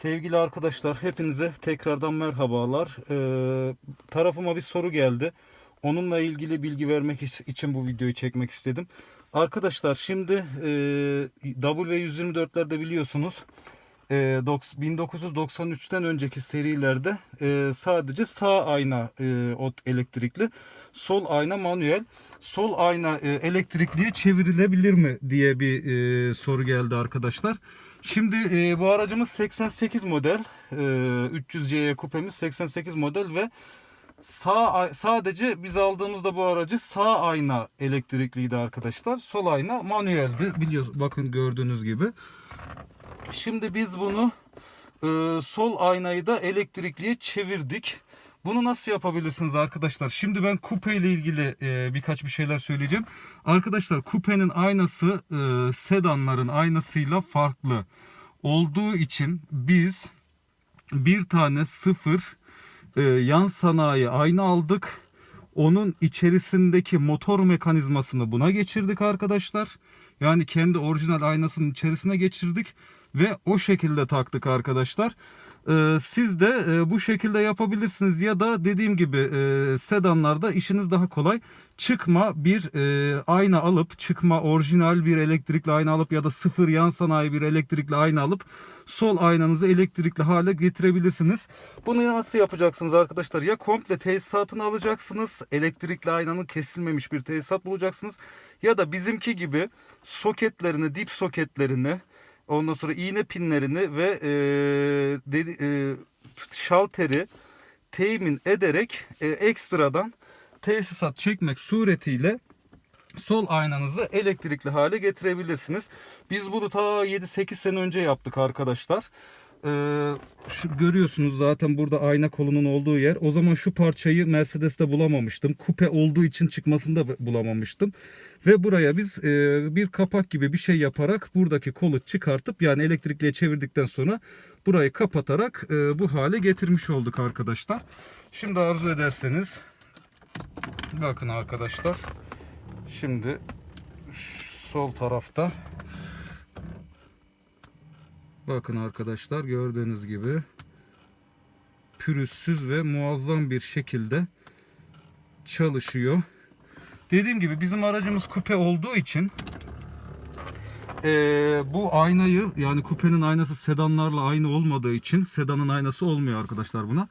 Sevgili arkadaşlar hepinize tekrardan merhabalar. Ee, tarafıma bir soru geldi. Onunla ilgili bilgi vermek iç- için bu videoyu çekmek istedim. Arkadaşlar şimdi e, W124'lerde biliyorsunuz e, doks- 1993'ten önceki serilerde e, sadece sağ ayna e, ot elektrikli, sol ayna manuel. Sol ayna e, elektrikliye çevrilebilir mi diye bir e, soru geldi arkadaşlar. Şimdi e, bu aracımız 88 model, e, 300CY kupemiz 88 model ve sağ sadece biz aldığımızda bu aracı sağ ayna elektrikliydi arkadaşlar. Sol ayna manueldi. Biliyorsunuz bakın gördüğünüz gibi. Şimdi biz bunu e, sol aynayı da elektrikliye çevirdik. Bunu nasıl yapabilirsiniz arkadaşlar? Şimdi ben kupe ile ilgili e, birkaç bir şeyler söyleyeceğim. Arkadaşlar kupenin aynası e, sedanların aynasıyla farklı olduğu için biz bir tane sıfır e, yan sanayi ayna aldık. Onun içerisindeki motor mekanizmasını buna geçirdik arkadaşlar. Yani kendi orijinal aynasının içerisine geçirdik ve o şekilde taktık arkadaşlar. Ee, siz de e, bu şekilde yapabilirsiniz ya da dediğim gibi e, sedanlarda işiniz daha kolay. Çıkma bir e, ayna alıp çıkma orijinal bir elektrikli ayna alıp ya da sıfır yan sanayi bir elektrikli ayna alıp sol aynanızı elektrikli hale getirebilirsiniz. Bunu nasıl yapacaksınız arkadaşlar? Ya komple tesisatını alacaksınız. Elektrikli aynanın kesilmemiş bir tesisat bulacaksınız. Ya da bizimki gibi soketlerini, dip soketlerini, ondan sonra iğne pinlerini ve e, dedi, e, şalteri temin ederek e, ekstradan tesisat çekmek suretiyle sol aynanızı elektrikli hale getirebilirsiniz. Biz bunu ta 7-8 sene önce yaptık arkadaşlar. Ee, şu görüyorsunuz zaten burada ayna kolunun olduğu yer. O zaman şu parçayı Mercedes'te bulamamıştım. Kupe olduğu için çıkmasını da bulamamıştım. Ve buraya biz e, bir kapak gibi bir şey yaparak buradaki kolu çıkartıp yani elektrikliye çevirdikten sonra burayı kapatarak e, bu hale getirmiş olduk arkadaşlar. Şimdi arzu ederseniz bakın arkadaşlar. Şimdi sol tarafta bakın arkadaşlar gördüğünüz gibi pürüzsüz ve muazzam bir şekilde çalışıyor. Dediğim gibi bizim aracımız kupe olduğu için eee, bu aynayı yani kupenin aynası sedanlarla aynı olmadığı için sedanın aynası olmuyor arkadaşlar buna.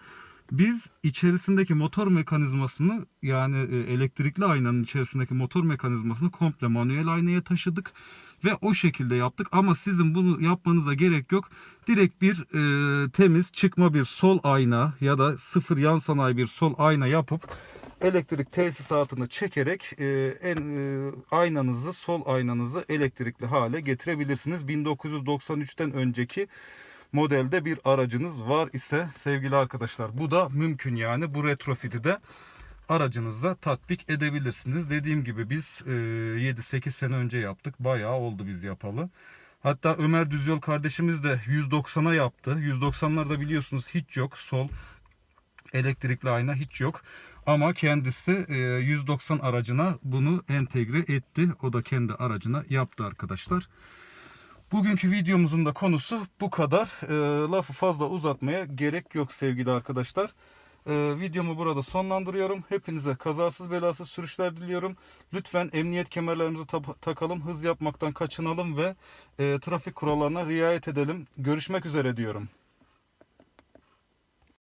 Biz içerisindeki motor mekanizmasını yani e, elektrikli aynanın içerisindeki motor mekanizmasını komple manuel aynaya taşıdık ve o şekilde yaptık. Ama sizin bunu yapmanıza gerek yok. Direkt bir e, temiz çıkma bir sol ayna ya da sıfır yan sanayi bir sol ayna yapıp elektrik tesisatını çekerek e, en e, aynanızı sol aynanızı elektrikli hale getirebilirsiniz. 1993'ten önceki modelde bir aracınız var ise sevgili arkadaşlar bu da mümkün yani bu retrofit'i de aracınızda tatbik edebilirsiniz. Dediğim gibi biz e, 7-8 sene önce yaptık. Bayağı oldu biz yapalı. Hatta Ömer Düzyol kardeşimiz de 190'a yaptı. 190'larda biliyorsunuz hiç yok. Sol elektrikli ayna hiç yok. Ama kendisi e, 190 aracına bunu entegre etti. O da kendi aracına yaptı arkadaşlar. Bugünkü videomuzun da konusu bu kadar. E, lafı fazla uzatmaya gerek yok sevgili arkadaşlar. E, videomu burada sonlandırıyorum. Hepinize kazasız belasız sürüşler diliyorum. Lütfen emniyet kemerlerimizi ta- takalım, hız yapmaktan kaçınalım ve e, trafik kurallarına riayet edelim. Görüşmek üzere diyorum.